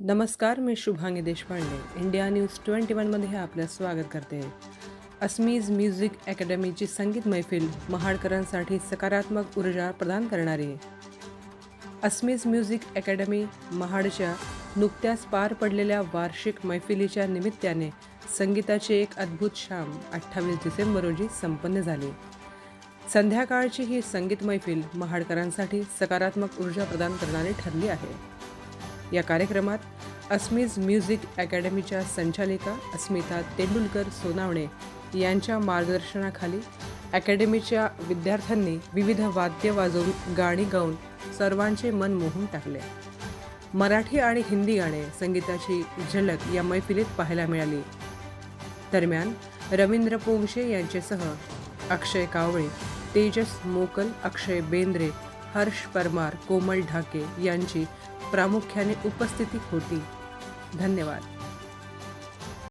नमस्कार मी Shubhangi Deshpande. India news twenty वनमध्ये आपलं स्वागत करते. अस्मीज म्युझिक अकॅडमीची संगीत मैफिल महाडकरांसाठी सकारात्मक ऊर्जा प्रदान करणारी. आहे अस्मीज म्युझिक अकॅडमी महाडच्या नुकत्याच पार पडलेल्या वार्षिक मैफिलीच्या निमित्ताने संगीताची एक अद्भुत शाम अठ्ठावीस डिसेंबर रोजी संपन्न झाली. संध्याकाळची ही संगीत मैफिल महाडकरांसाठी सकारात्मक ऊर्जा प्रदान करणारी ठरली आहे. या कार्यक्रमात अस्मिज म्युझिक अकॅडमीच्या संचालिका अस्मिता तेंडुलकर सोनावणे यांच्या मार्गदर्शनाखाली अकॅडमीच्या विद्यार्थ्यांनी विविध वाद्य वाजवून गाणी गाऊन सर्वांचे मन मोहून टाकले. मराठी आणि हिंदी गाणे संगीताची झलक या मैफिलीत पाहायला मिळाली. दरम्यान रवींद्र पोंगशे यांच्यासह अक्षय कावळे तेजस मोकल अक्षय बेंद्रे हर्ष परमार कोमल ढाके यांची प्रामुख्याने उपस्थिती होती. धन्यवाद.